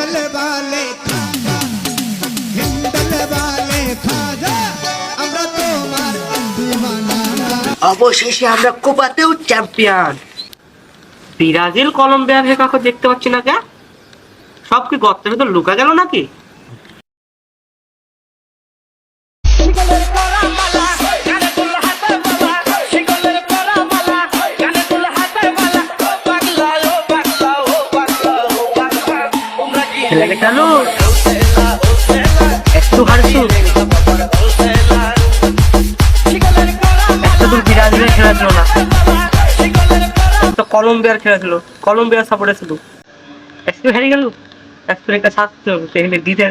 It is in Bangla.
हिंदल वाले खाजा हिंदल वाले खाजा আমরা তোমার দিওয়ানা অবশেষে আমরা কোপাতেও চ্যাম্পিয়ন ব্রাজিল কলম্বিয়া ভে কাউকে দেখতে পাচ্ছি না কে সব কি গর্তের ভিতর লুকা গেল নাকি চালু একটু হারছু একটা দূর বিরাজ খেলা ছিল না। তো কলম্বিয়ার খেলা ছিল কলম্বিয়ার সাপোর্টে ছিল একটু হেরে গেল। একটু একটা সাথ সেখানে দিতে